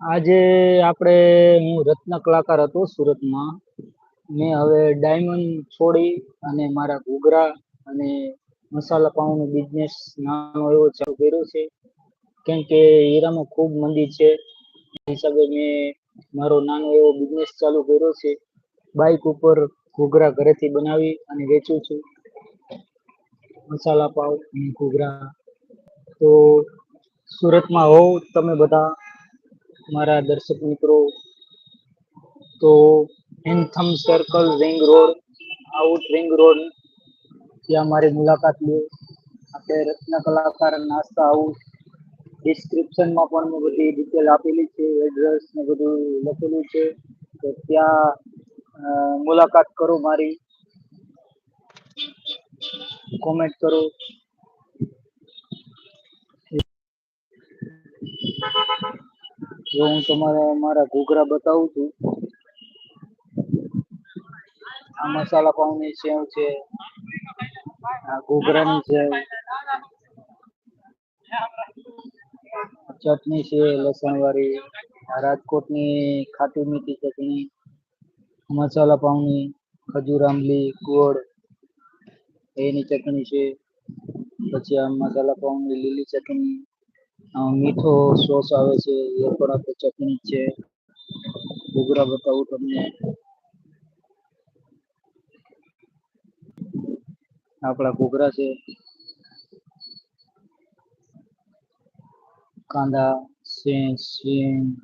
આજે આપણે હું રત્ન કલાકાર હતો સુરતમાં. મેં હવે ડાયમંડ છોડી અને મારા ઘૂઘરા અને મસાલા પાઉંનો બિઝનેસ નાનો એવો ચાલુ કર્યો છે. કેમ કે હીરામાં ખૂબ મંદી છે. હિસાબે મેં મારો નાનો એવો બિઝનેસ ચાલુ કર્યો છે. બાઇક ઉપર ઘૂઘરા ઘરેથી બનાવી અને વેચું છું. મસાલા પાઉં અને ઘૂઘરા. તો સુરતમાં હોવ તમે બધા. મારા દર્શક મિત્રો, તો anthem circle ring road out ring road ત્યાં મારી મુલાકાત લો. આપણે રત્ન કલાકાર નાસ્તા હાઉસ ડિસ્ક્રિપ્શનમાં પણ મેં બધી ડિટેલ આપેલી છે એડ્રેસ ને બધું લખેલું છે. તો ત્યાં મુલાકાત કરો મારી. કોમેન્ટ કરો. જો હું તમારે, મારા ઘૂઘરા બતાવું છું. આ મસાલા પાઉની સેવ છે, આ ઘૂઘરાની સેવ ચટણી છે લસણ વાળી આ રાજકોટની ખાટી મીઠી ચટણી, મસાલા પાઉની, ખજૂર, આંબલી, ગોળ, એની ચટણી છે, પછી આ મસાલા પાઉની લીલી ચટણી મીઠો સોસ આવે છે, એ પણ આપણે ચટણી છે. ઘૂઘરા બતાવું તમને. આપણા ઘૂઘરા છે. કાંદા સેં સિંગ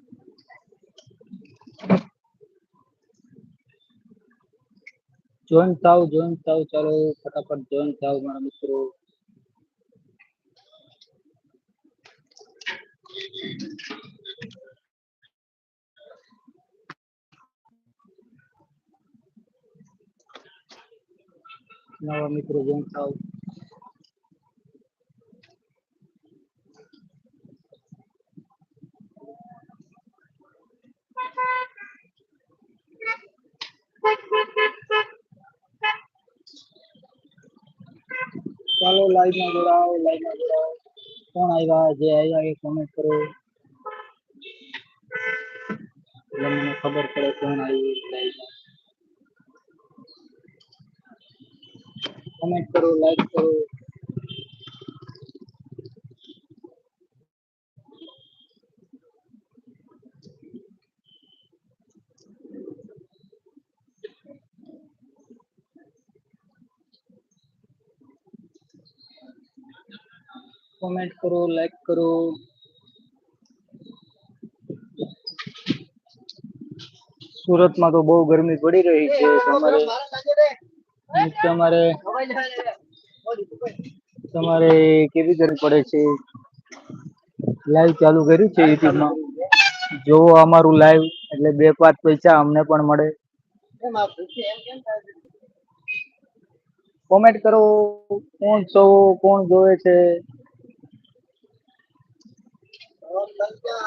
જોઈન્ટ થાવ જોઈન્ટ થાવ, ચાલો ફટાફટ જોઈન્ટ થાવ, મારા મિત્રો. નવા મિત્રો જોઈન્ટ થાવ ચાલો લાઈવમાં જોડાઓ લાઈવમાં જોડાઓ કોણ આવ્યા જે આવ્યા એ કોમેન્ટ કરો એટલે મને ખબર પડે કોણ આવ્યું લાઈવમાં કમેન્ટ કરો લાઈક કરો. કોમેન્ટ કરો લાઈક કરો. સુરતમાં તો બહુ ગરમી પડી રહી છે. તમારે તમારે તમારે કેવી કરવી પડે છે? લાઈવ ચાલુ કર્યું છે યુટ્યુબમાં? જોવો અમારું લાઈવ, એટલે બે પાંચ પૈસા અમને પણ મળે. કોમેન્ટ કરો, કોણ જોવો કોણ જોવે છે?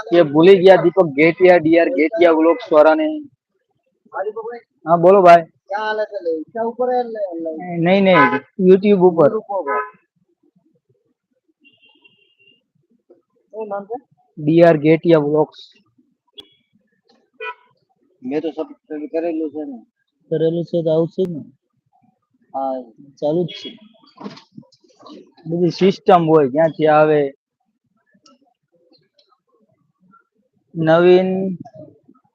કે ભૂલી ગયા દીપક ગેટિયા, ડીઆર ગેટિયા બ્લોક સ્વરાને હા બોલો ભાઈ. ક્યાં લખેલું નહીં નહીં યુટ્યુબ ઉપર. ડીઆર ગેટિયા બ્લોગ્સ મેં તો સબસ્ક્રાઇબ કરેલું છે ને. કરેલું છે તો આવશે ને? હા. ચાલુ જ છે. બધી સિસ્ટમ હોય ક્યાંથી આવે? નવીન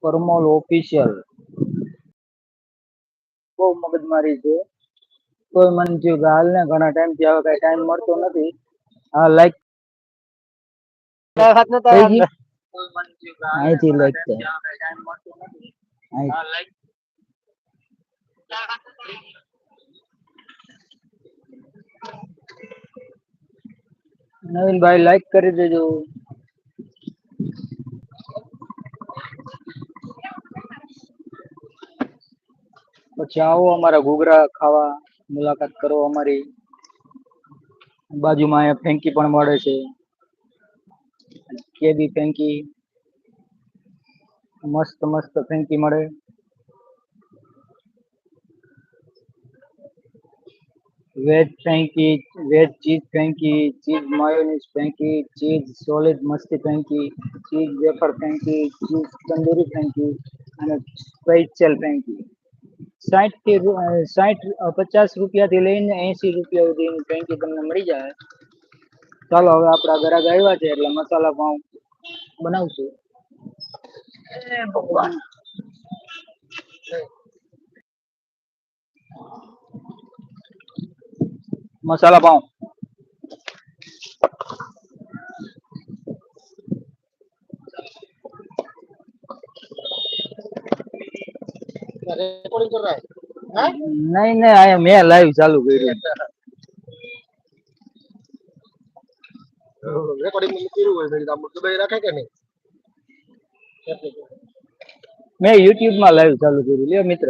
પરમોલ ઓફિશિયલ બહુ મગજમારી છે. કોઈ મન થયું કે હાલ ને ઘણા ટાઈમથી હવે કઈ ટાઈમ મળતો નથી. હા લાઈક અહીંથી લાઈક નવીનભાઈ લાઈક કરી દેજો. પછી આવો અમારા ઘૂઘરા ખાવા, મુલાકાત કરો અમારી. બાજુમાં અહીંયા ફેંકી પણ મળે છે. કેબી ફેંકી. મસ્ત મસ્ત ફેંકી મળે. Veg frankie, veg cheese frankie, cheese mayonnaise frankie, cheese solid મસ્તી frankie, cheese wafer frankie, cheese tandoori frankie અને સ્પેશિયલ ફ્રેન્કી સાઠથી રૂ- અ, સાઠ અ, પચાસ રૂપિયાથી લઈને એંસી રૂપિયા સુધીની ફ્રેન્કી તમને મળી જાય. ચાલો હવે આપણા ઘરાક આવ્યા છે એટલે મસાલા પાઉં બનાવશું. એ ભગવાન. મસાલા પાઉં. रिकॉर्डिंग कर रहा है हाँ? નહીં નહીં આયા મેં લાઈવ ચાલુ કર્યું रिकॉर्डिंग में કર્યું હોય મેં કીધું દબાઈ રાખે કે નહીં મેં યુટ્યુબ માં લાઈવ ચાલુ કર્યું લ્યો મિત્ર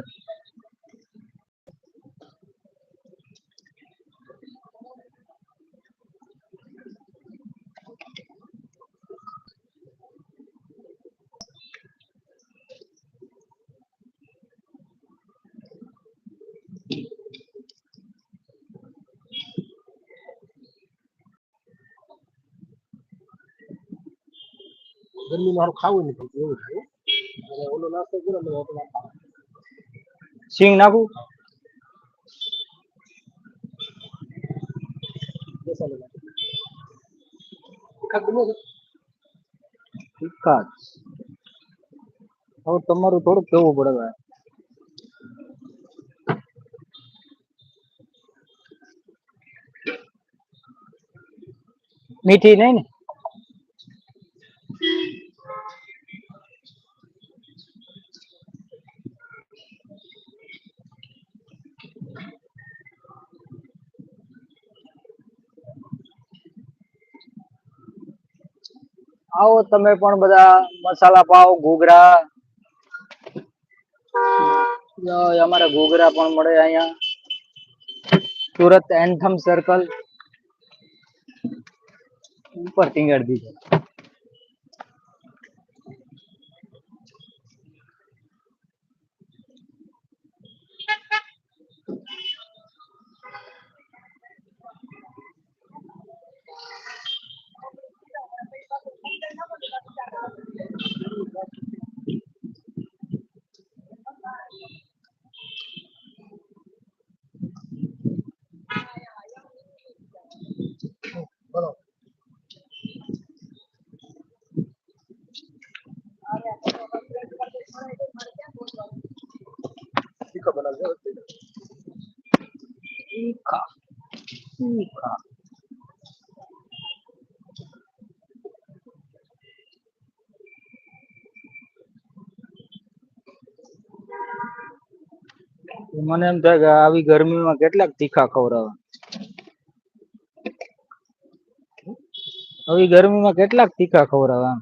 ગરમી મારું ખાવું નથી એવું થાય અને ઓલો નાસ્તો કર્યો ને એટલે સિંગ નાખું મસાલો નાખી. તીખા ગમે છે? તીખા જ. હવે તમારું થોડુંક કેવું પડે ભાઈ મીઠી નહીં ને આવો, તમે પણ બધા મસાલા પાવ ઘૂઘરા. અમારે ઘૂઘરા પણ મળે અહીંયા. Surat anthem circle. ઉપર ટીંગાડ દીધો. તીખા તીખા મને એમ થાય કે આવી ગરમીમાં કેટલાક તીખા ખવડાવવા આવી ગરમીમાં કેટલાક તીખા ખવડાવવા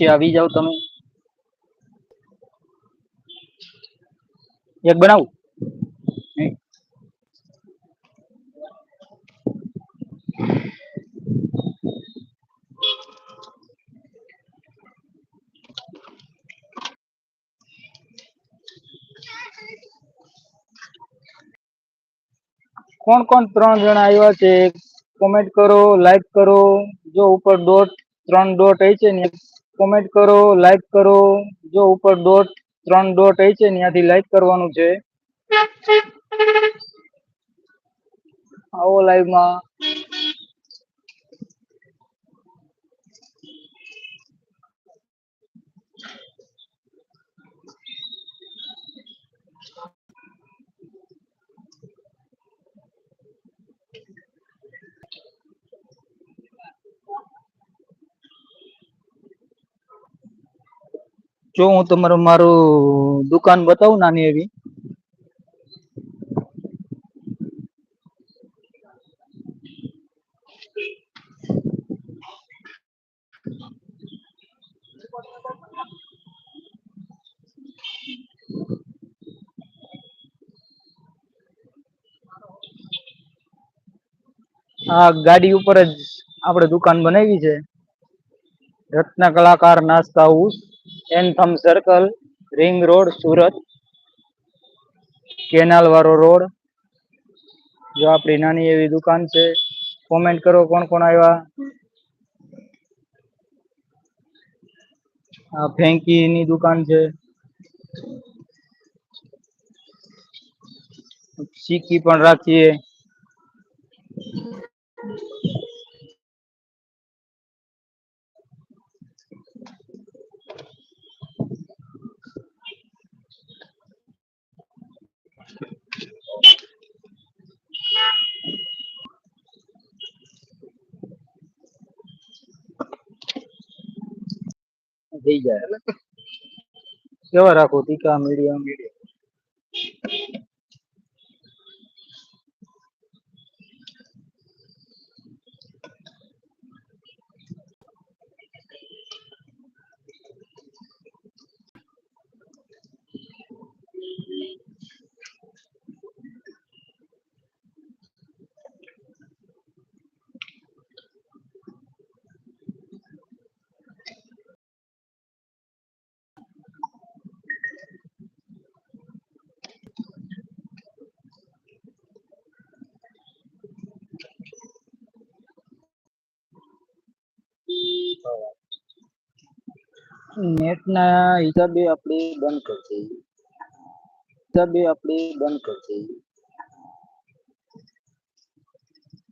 એમ. આવી જાઓ તમે. એક બનાવું? કોણ કોણ ત્રણ જણા આવ્યા છે? કોમેન્ટ કરો લાઈક કરો. જો ઉપર ડોટ ત્રણ ડોટ હોય છે ને કોમેન્ટ કરો લાઈક કરો. જો ઉપર ડોટ ત્રણ ડોટ એ છે ત્યાંથી લાઈક કરવાનું છે. આવો લાઈવમાં જો હું તમારું મારું દુકાન બતાવું નાની એવી. આ ગાડી ઉપર જ આપણે દુકાન બનાવી છે. Ratna Kalakar Nasta house anthem circle ring road Surat canal વાળો રોડ જો આપણી નાની એવી દુકાન છે કોમેન્ટ કરો કોણ કોણ આવ્યા. આ ફેંકી ની દુકાન છે. સીકી પણ રાખીએ. થઈ જાય. કેવા રાખો? ટીકા મીડિયમ નેટ ના હિસાબે આપણે બંધ કરી દઈએ. હિસાબે આપણે બંધ કરી દઈએ.